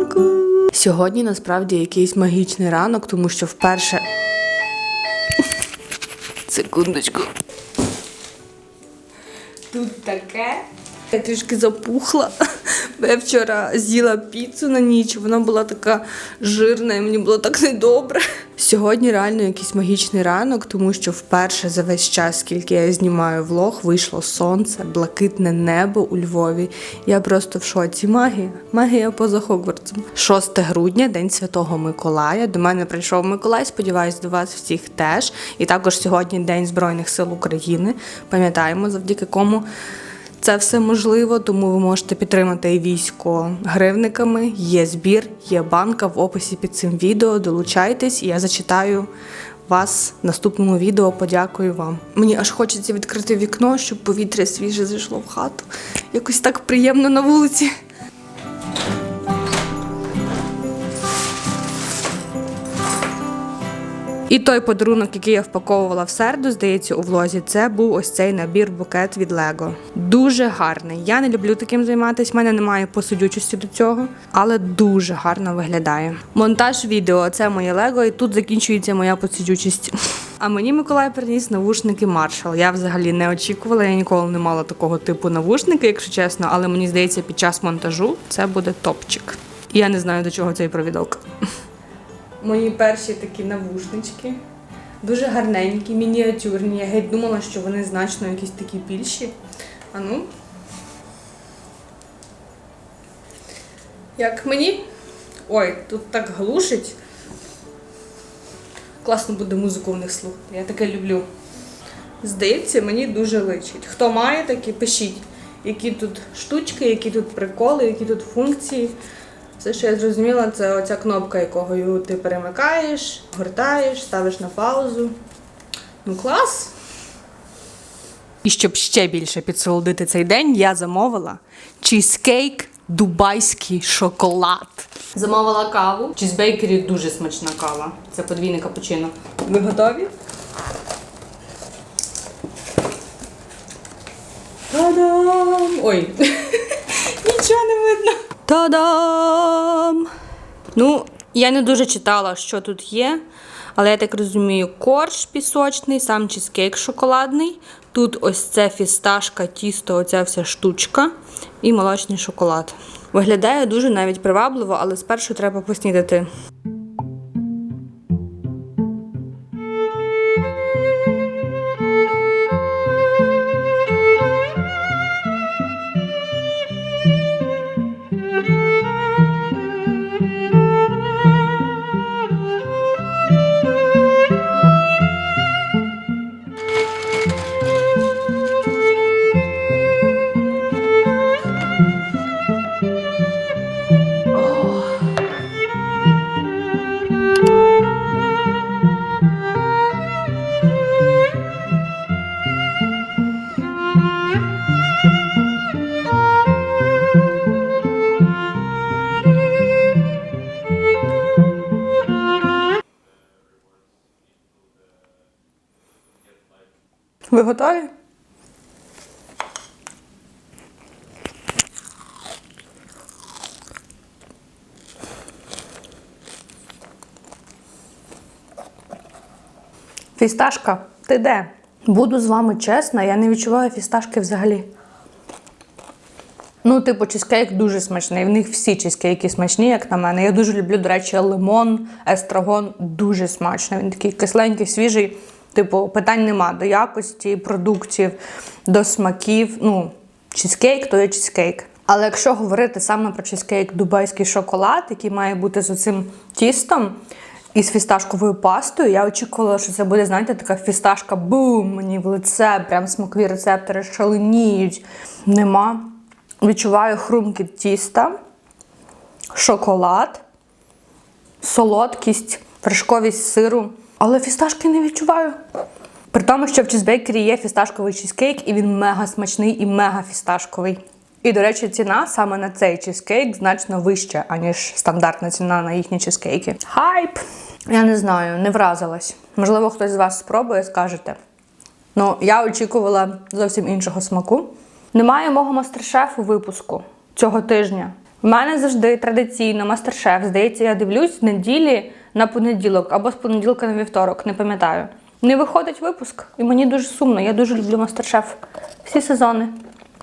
ранку! Сьогодні насправді якийсь магічний ранок, тому що вперше. Секундочку. Тут таке. Я трішки запухла. Я вчора з'їла піцу на ніч, вона була така жирна, і мені було так недобре. Сьогодні реально якийсь магічний ранок, тому що вперше за весь час, скільки я знімаю влог, вийшло сонце, блакитне небо у Львові. Я просто в шоці. Магія. Магія поза Хогвартсом. 6 грудня, День Святого Миколая. До мене прийшов Миколай. Сподіваюсь, до вас всіх теж. І також сьогодні День Збройних сил України. Пам'ятаємо, завдяки кому. Це все можливо, тому ви можете підтримати військо гривниками. Є збір, є банка в описі під цим відео. Долучайтесь, і я зачитаю вас в наступному відео. Подякую вам. Мені аж хочеться відкрити вікно, щоб повітря свіже зайшло в хату. Якось так приємно на вулиці. І той подарунок, який я впаковувала в середу, здається, у влозі, це був ось цей набір букет від Лего. Дуже гарний. Я не люблю таким займатися, в мене немає посудючості до цього, але дуже гарно виглядає. Монтаж відео це моє Лего, і тут закінчується моя посудючість. А мені Миколай приніс навушники Marshall. Я взагалі не очікувала, я ніколи не мала такого типу навушники, якщо чесно, але мені здається, під час монтажу це буде топчик. І я не знаю, до чого цей провідок. Мої перші такі навушнички. Дуже гарненькі, мініатюрні. Я геть думала, що вони значно якісь такі більші. А ну. Як мені? Ой, тут так глушить. Класно буде музику в них слухати. Я таке люблю. Здається, мені дуже личить. Хто має такі, пишіть, які тут штучки, які тут приколи, які тут функції. Все, що я зрозуміла, це оця кнопка, якою ти перемикаєш, гортаєш, ставиш на паузу. Ну, клас. І щоб ще більше підсолодити цей день, я замовила чізкейк дубайський шоколад. Замовила каву. В чізбейкері дуже смачна кава. Це подвійне капучино. Ви готові? Та-дам! Ой, нічого не видно. Та-дам! Ну, я не дуже читала, що тут є, але я так розумію, корж пісочний, сам чизкейк шоколадний. Тут ось це фісташка, тісто, оця вся штучка і молочний шоколад. Виглядає дуже навіть привабливо, але спершу треба поснідати. Ви готові? Фісташка, ти де? Буду з вами чесна, я не відчуваю фісташки взагалі. Ну, типу, чизкейк дуже смачний. В них всі чизкейки смачні, як на мене. Я дуже люблю, до речі, лимон, естрагон дуже смачно. Він такий кисленький, свіжий. Типу, питань нема до якості продуктів, до смаків. Ну, чизкейк то є чизкейк. Але якщо говорити саме про чизкейк дубайський шоколад, який має бути з оцим тістом і з фісташковою пастою, я очікувала, що це буде, знаєте, така фісташка бум, мені в лице, прям смакові рецептори шаленіють. Нема. Відчуваю хрумкіт тіста, шоколад, солодкість, вершковість сиру. Але фісташки не відчуваю. При тому, що в чізбейкері є фісташковий чізкейк, і він мега смачний і мега фісташковий. І, до речі, ціна саме на цей чізкейк значно вища, аніж стандартна ціна на їхні чізкейки. Хайп! Я не знаю, не вразилась. Можливо, хтось з вас спробує, скажете. Ну, я очікувала зовсім іншого смаку. Немає мого мастер-шефу випуску цього тижня. У мене завжди традиційно мастер-шеф. Здається, я дивлюсь з неділі на понеділок або з понеділка на вівторок, не пам'ятаю. Не виходить випуск, і мені дуже сумно. Я дуже люблю мастер-шеф. Всі сезони.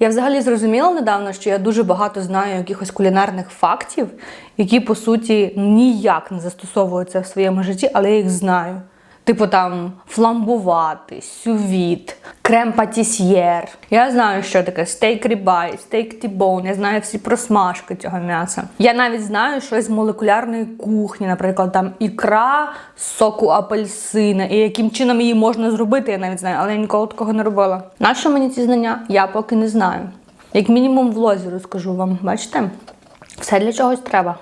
Я взагалі зрозуміла недавно, що я дуже багато знаю якихось кулінарних фактів, які по суті ніяк не застосовуються в своєму житті, але я їх знаю. Типу там фламбувати, сювіт, крем патісьєр. Я знаю, що таке стейк рібай, стейк тібон. Я знаю всі просмажки цього м'яса. Я навіть знаю щось з молекулярної кухні, наприклад, там ікра з соку апельсина, і яким чином її можна зробити, я навіть знаю, але я ніколи такого не робила. Нащо мені ці знання? Я поки не знаю. Як мінімум в лозі розкажу вам. Бачите? Все для чогось треба.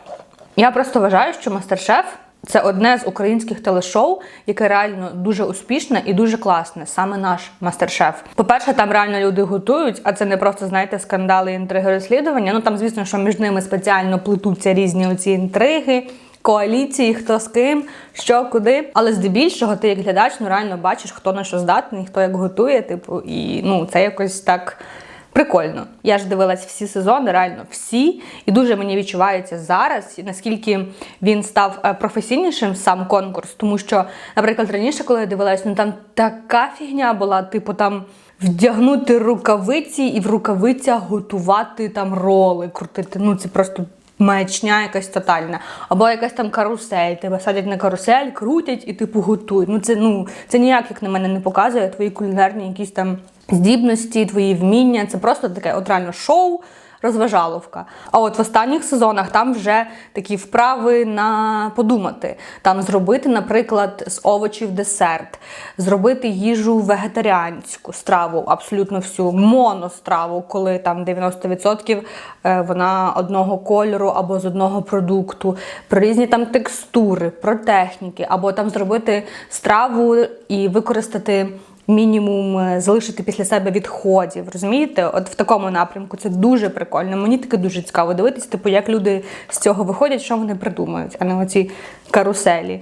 Я просто вважаю, що мастер-шеф це одне з українських телешоу, яке реально дуже успішне і дуже класне, саме наш мастер-шеф. По-перше, там реально люди готують, а це не просто, знаєте, скандали, інтриги, розслідування. Ну там, звісно, що між ними спеціально плетуться різні оці інтриги. Коаліції, хто з ким, що куди. Але здебільшого ти як глядач ну реально бачиш, хто на що здатний, хто як готує, типу, і ну це якось так Прикольно. Я ж дивилась всі сезони, реально всі, і дуже мені відчувається зараз, наскільки він став е, професійнішим сам конкурс. Тому що, наприклад, раніше, коли я дивилась, ну там така фігня була, типу там. Вдягнути рукавиці і в рукавицях готувати там роли, крутити. Ну це просто маячня якась тотальна. Або якась там карусель. Тебе садять на карусель, крутять і типу готують. Ну це ну це ніяк як на мене не показує твої кулінарні якісь там здібності, твої вміння. Це просто таке от реально шоу. Розважаловка. А от в останніх сезонах там вже такі вправи на подумати. Там зробити, наприклад, з овочів десерт, зробити їжу вегетаріанську страву, абсолютно всю моностраву, коли там 90% е, вона одного кольору або з одного продукту, про різні там текстури, про техніки, або там зробити страву і використати мінімум е, залишити після себе відходів. Розумієте? От в такому напрямку це дуже прикольно. Мені таке дуже цікаво дивитись, типу, як люди з цього виходять, що вони придумають, а не оці каруселі.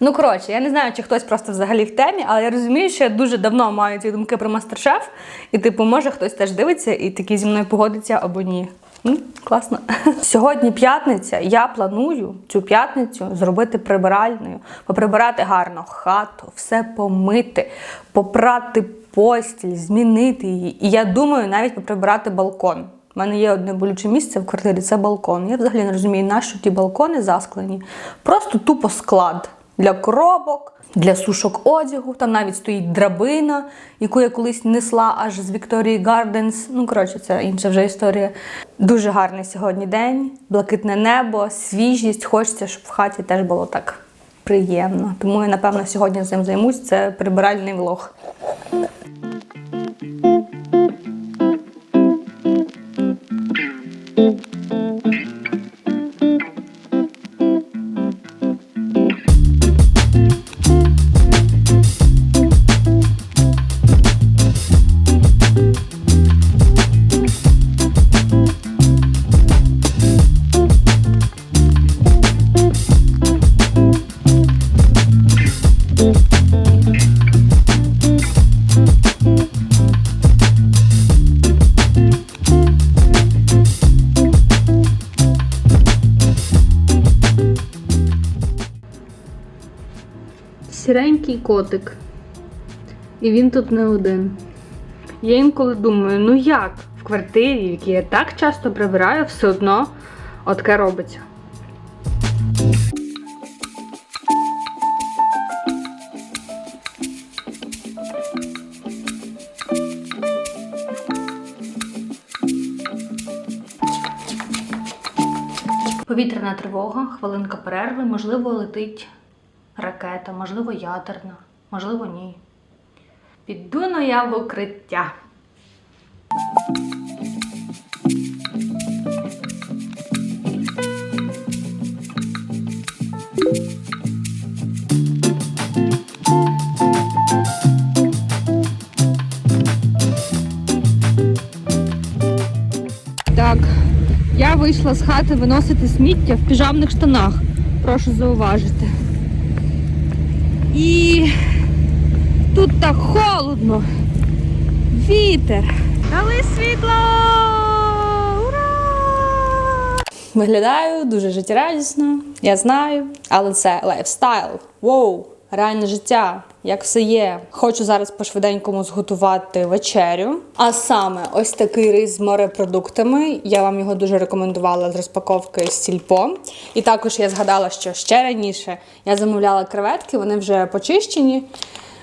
Ну, коротше, я не знаю, чи хтось просто взагалі в темі, але я розумію, що я дуже давно маю ці думки про мастер-шеф, і, типу, може хтось теж дивиться і такий зі мною погодиться або ні. М, класно. Сьогодні п'ятниця. Я планую цю п'ятницю зробити прибиральною, поприбирати гарно хату, все помити, попрати постіль, змінити її. І я думаю, навіть поприбирати балкон. У мене є одне болюче місце в квартирі це балкон. Я взагалі не розумію, нащо ті балкони засклені. Просто тупо склад для коробок, для сушок одягу. Там навіть стоїть драбина, яку я колись несла аж з Victoria Gardens. Ну, коротше, це інша вже історія. Дуже гарний сьогодні день, блакитне небо, свіжість. Хочеться, щоб в хаті теж було так приємно. Тому я, напевно, сьогодні цим займусь. Це прибиральний влог. Сіренький котик. І він тут не один. Я інколи думаю, ну як в квартирі, в якій я так часто прибираю, все одно отке робиться. Повітряна тривога, хвилинка перерви, можливо, летить ракета, можливо, ядерна, можливо, ні. Піду но я в укриття. Так, я вийшла з хати виносити сміття в піжамних штанах. Прошу зауважити. І тут так холодно. Вітер. Дали світло! Ура! Виглядаю дуже життєрадісно, я знаю, але це лайфстайл. Воу, реальне життя, як все є. Хочу зараз по-швиденькому зготувати вечерю. А саме ось такий рис з морепродуктами. Я вам його дуже рекомендувала з розпаковки з сільпо. І також я згадала, що ще раніше я замовляла креветки, вони вже почищені.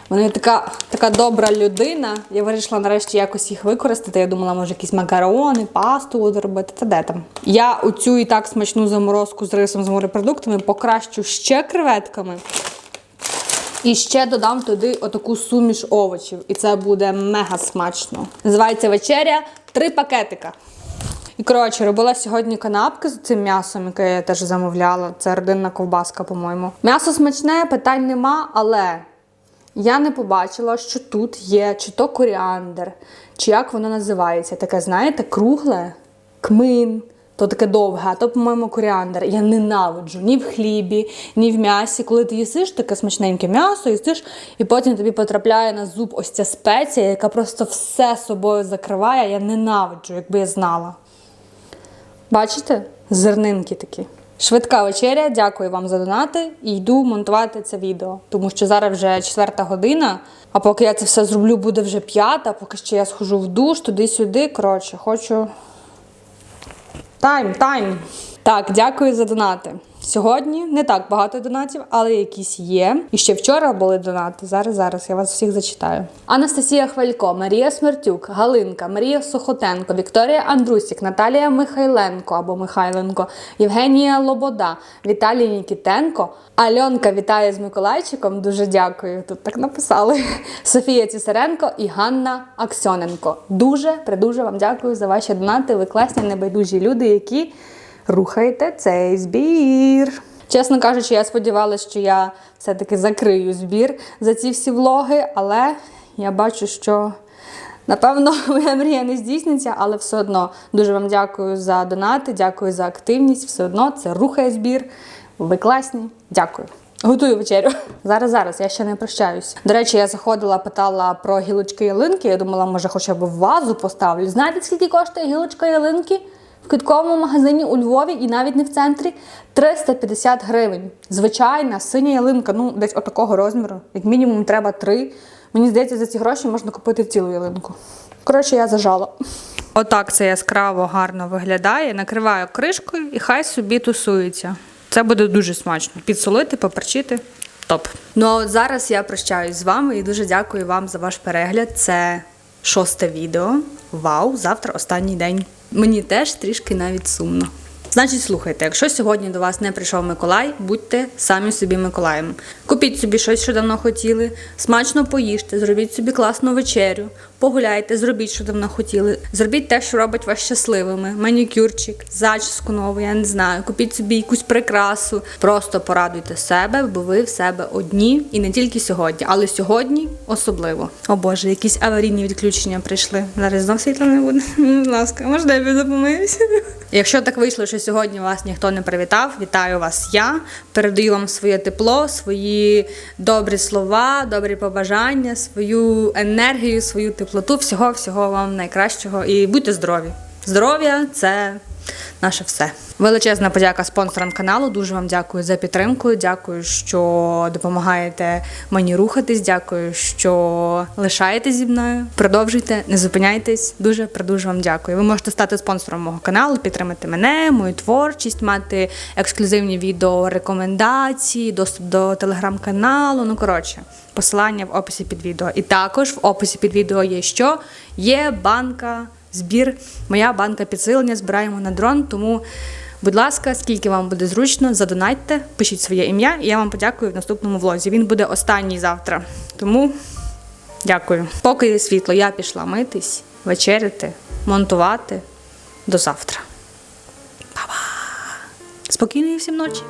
Вони така, така добра людина. Я вирішила нарешті якось їх використати. Я думала, може якісь макарони, пасту буду робити. Та де там? Я у цю і так смачну заморозку з рисом з морепродуктами покращу ще креветками. І ще додам туди отаку суміш овочів. І це буде мега смачно. Називається вечеря три пакетика. І коротше, робила сьогодні канапки з цим м'ясом, яке я теж замовляла. Це родинна ковбаска, по-моєму. М'ясо смачне, питань нема, але я не побачила, що тут є чи то коріандр, чи як воно називається. Таке, знаєте, кругле, кмин, то таке довге, а то, по-моєму, коріандр. Я ненавиджу ні в хлібі, ні в м'ясі. Коли ти їсиш таке смачненьке м'ясо, їсиш, і потім тобі потрапляє на зуб ось ця спеція, яка просто все собою закриває. Я ненавиджу, якби я знала. Бачите? Зернинки такі. Швидка вечеря, дякую вам за донати і йду монтувати це відео. Тому що зараз вже четверта година, а поки я це все зроблю, буде вже п'ята, поки ще я схожу в душ, туди-сюди. Коротше, хочу. Тайм, тайм. Так, дякую за донати. Сьогодні не так багато донатів, але якісь є. І ще вчора були донати. Зараз, зараз я вас всіх зачитаю. Анастасія Хвалько, Марія Смертюк, Галинка, Марія Сухотенко, Вікторія Андрусік, Наталія Михайленко або Михайленко, Євгенія Лобода, Віталій Нікітенко, Альонка вітає з Миколайчиком. Дуже дякую. Тут так написали. Софія Цісаренко і Ганна Аксьоненко. Дуже придуже вам дякую за ваші донати. Ви класні, небайдужі люди, які рухаєте цей збір. Чесно кажучи, я сподівалася, що я все-таки закрию збір за ці всі влоги, але я бачу, що напевно моя мрія не здійсниться, але все одно дуже вам дякую за донати, дякую за активність. Все одно це рухає збір. Ви класні. Дякую. Готую вечерю. Зараз, зараз, я ще не прощаюсь. До речі, я заходила, питала про гілочки ялинки. Я думала, може, хоча б вазу поставлю. Знаєте, скільки коштує гілочка ялинки? В квітковому магазині у Львові і навіть не в центрі 350 гривень. Звичайна синя ялинка, ну десь отакого розміру. Як мінімум треба три. Мені здається, за ці гроші можна купити цілу ялинку. Коротше, я зажала. Отак це яскраво гарно виглядає. Накриваю кришкою і хай собі тусується. Це буде дуже смачно. Підсолити, поперчити. Топ. Ну а от зараз я прощаюсь з вами і дуже дякую вам за ваш перегляд. Це шосте відео. Вау! Завтра останній день. Мені теж трішки навіть сумно. Значить, слухайте, якщо сьогодні до вас не прийшов Миколай, будьте самі собі Миколаєм. Купіть собі щось, що давно хотіли, смачно поїжте, зробіть собі класну вечерю, погуляйте, зробіть, що давно хотіли. Зробіть те, що робить вас щасливими. Манікюрчик, зачіску нову, я не знаю. Купіть собі якусь прикрасу. Просто порадуйте себе, бо ви в себе одні і не тільки сьогодні, але сьогодні особливо. О Боже, якісь аварійні відключення прийшли. Зараз знов світла не буде. Будь ласка, можна я допомогуся? Якщо так вийшло, що сьогодні вас ніхто не привітав, вітаю вас я. Передаю вам своє тепло, свої добрі слова, добрі побажання, свою енергію, свою теплоту. Всього, всього вам найкращого і будьте здорові. Здоров'я це наше все. Величезна подяка спонсорам каналу. Дуже вам дякую за підтримку. Дякую, що допомагаєте мені рухатись. Дякую, що лишаєтесь зі мною. Продовжуйте, не зупиняйтесь. Дуже дуже вам дякую. Ви можете стати спонсором мого каналу, підтримати мене, мою творчість, мати ексклюзивні відео, рекомендації, доступ до телеграм-каналу. Ну коротше, посилання в описі під відео. І також в описі під відео є що? Є банка. Збір, моя банка підсилення, збираємо на дрон. Тому, будь ласка, скільки вам буде зручно, задонатьте, пишіть своє ім'я, і я вам подякую в наступному влозі. Він буде останній завтра. Тому дякую. Поки є світло, я пішла митись, вечеряти, монтувати. До завтра. Па-па! Спокійної всім ночі!